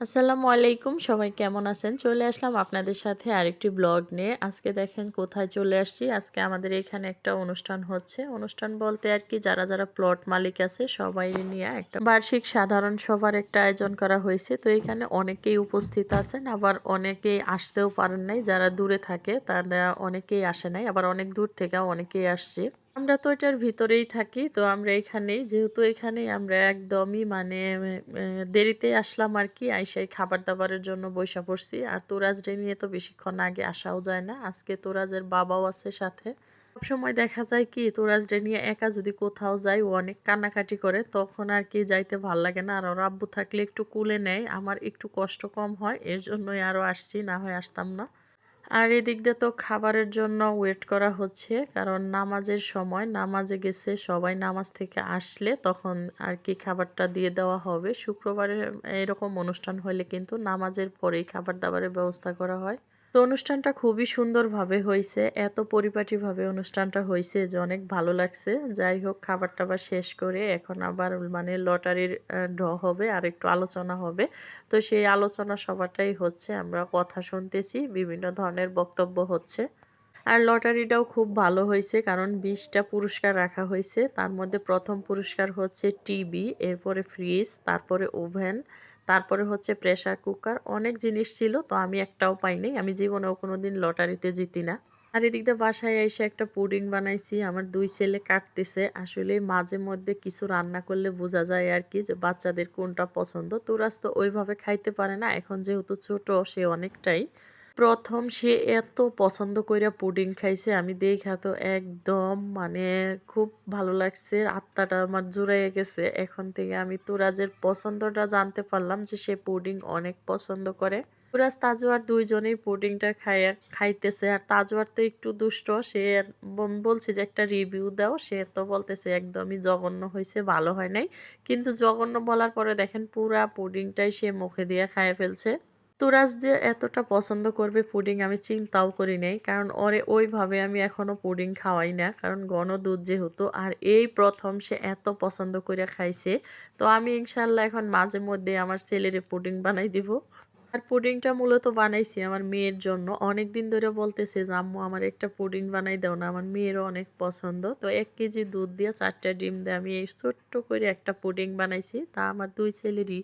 আসসালামু আলাইকুম, সবাই কেমন আছেন? চলে আসলাম আপনাদের সাথে আরেকটি ব্লগ নিয়ে। আজকে দেখেন কোথায় চলে আসছি। আজকে আমাদের এখানে একটা অনুষ্ঠান হচ্ছে। অনুষ্ঠান বলতে আর কি যারা যারা প্লট মালিক আছে, সবাই নিয়ে একটা বার্ষিক সাধারণ সভার একটা আয়োজন করা হয়েছে। তো এখানে অনেকেই উপস্থিত আছেন, আবার অনেকেই আসতেও পারেন নাই। যারা দূরে থাকে, তারা অনেকেই আসে নাই। আবার অনেক দূর থেকেও অনেকেই আসছে। আমরা তো এটার ভিতরেই থাকি, তো আমরা এখানেই। যেহেতু এখানে আমরা একদমই মানে দেরিতে আসলাম আর কি আইসাই খাবার দাবারের জন্য বৈশা পড়ছি। আর তোরাজরে নিয়ে তো বেশিক্ষণ আগে আসাও যায় না। আজকে তোরাজের বাবাও আছে সাথে। সবসময় দেখা যায় কি, তোরাজরে নিয়ে একা যদি কোথাও যাই, ও অনেক কান্নাকাটি করে, তখন আর কি যাইতে ভালো লাগে না। আর ওর আব্বু থাকলে একটু কুলে নেয়, আমার একটু কষ্ট কম হয়, এর জন্যই আরও আসছি, না হয় আসতাম না। আর এদিক দিয়ে তো খাবারের জন্য ওয়েট করা হচ্ছে, কারণ নামাজের সময়, নামাজে গেছে, সবাই নামাজ থেকে আসলে তখন আর কি খাবারটা দিয়ে দেওয়া হবে। শুক্রবারে এরকম অনুষ্ঠান হলে কিন্তু নামাজের পরেই খাবার দাবারের ব্যবস্থা করা হয়। তো অনুষ্ঠানটা খুবই সুন্দরভাবে হয়েছে এত পরিপাটিভাবে অনুষ্ঠানটা হয়েছে যে অনেক ভালো লাগছে। যাই হোক, খাবার টাবার শেষ করে এখন আবার মানে লটারির ড্র হবে, আর একটু আলোচনা হবে। তো সেই আলোচনা সবাটাই হচ্ছে, আমরা কথা শুনতেছি, বিভিন্ন ধরনের বক্তব্য হচ্ছে। আর লটারিটাও খুব ভালো হয়েছে কারণ বিশটা পুরস্কার রাখা হয়েছে তার মধ্যে প্রথম পুরস্কার হচ্ছে টিভি, এরপরে ফ্রিজ, তারপরে ওভেন তারপরে হচ্ছে প্রেশার কুকার অনেক জিনিস ছিল, তো আমি একটাও পাইনি। আমি জীবনেও কোনো দিন লটারিতে জিতি না। আর এদিক দিয়ে বাসায় এসে একটা পুডিং বানাইছি, আমার দুই ছেলে কাটতেছে। আসলে মাঝে মধ্যে কিছু রান্না করলে বোঝা যায় আর কি যে বাচ্চাদের কোনটা পছন্দ। তোরাস তো ওইভাবে খাইতে পারে না, এখন যেহেতু ছোট সে অনেকটাই। প্রথম সে এত পছন্দ কইরা পুডিং খাইছে, আমি দেখা তো একদম মানে খুব ভালো লাগছে। আত্মাটা আমার জুড়াইয়ে গেছে। এখন থেকে আমি তুরাজের পছন্দটা জানতে পারলাম যে সে পুডিং অনেক পছন্দ করে। তুরাজ তাজোয়ার দুইজনেই পুডিংটা খাইয়া খাইতেছে। আর তাজোয়ার তো একটু দুষ্ট, সে বলছে যে একটা রিভিউ দাও, সে তো বলতেছে একদমই জঘন্য হয়েছে ভালো হয় নাই। কিন্তু জঘন্য বলার পরে দেখেন পুরা পুডিংটাই সে মুখে দিয়ে খাইয়ে ফেলছে। তুরাজ যে এতটা পছন্দ করবে পুডিং আমি চিন্তাও করি নাই। কারণ ওরে ওইভাবে আমি এখনও পুডিং খাওয়াই না। কারণ গণ দুধ যেহেতু, আর এই প্রথম সে এত পছন্দ করে খাইছে। তো আমি ইনশাল্লাহ এখন মাঝে মধ্যে আমার ছেলেরে পুডিং বানাই দিব। আর পুডিংটা মূলত বানাইছি আমার মেয়ের জন্য। অনেক দিন ধরে বলতেছে যে, আম্মু, আমার একটা পুডিং বানাই দাও না। আমার মেয়েরও অনেক পছন্দ। তো এক কেজি দুধ দিয়ে চারটা ডিম দিয়ে আমি এই ছোট্ট করে একটা পুডিং বানাইছি। তা আমার দুই ছেলেরই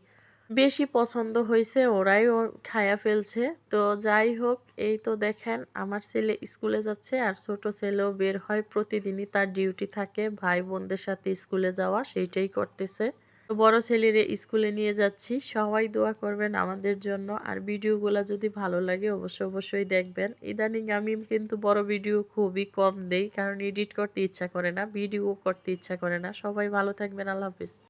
বেশি পছন্দ হয়েছে, ওরাই ও খায়া ফেলছে। তো যাই হোক, এই তো দেখেন, আমার ছেলে স্কুলে যাচ্ছে আর ছোট ছেলেও বের হয়। প্রতিদিনই তার ডিউটি থাকে, ভাই বোনদের সাথে স্কুলে যাওয়া, সেইটাই করতেছে। বড় ছেলেরে স্কুলে নিয়ে যাচ্ছি। সবাই দোয়া করবেন আমাদের জন্য। আর ভিডিওগুলো যদি ভালো লাগে, অবশ্যই অবশ্যই দেখবেন। ইদানিং আমি কিন্তু বড় ভিডিও খুবই কম দেই, কারণ এডিট করতে ইচ্ছা করে না, ভিডিও করতে ইচ্ছা করে না। সবাই ভালো থাকবেন, আল্লাহ হাফিজ।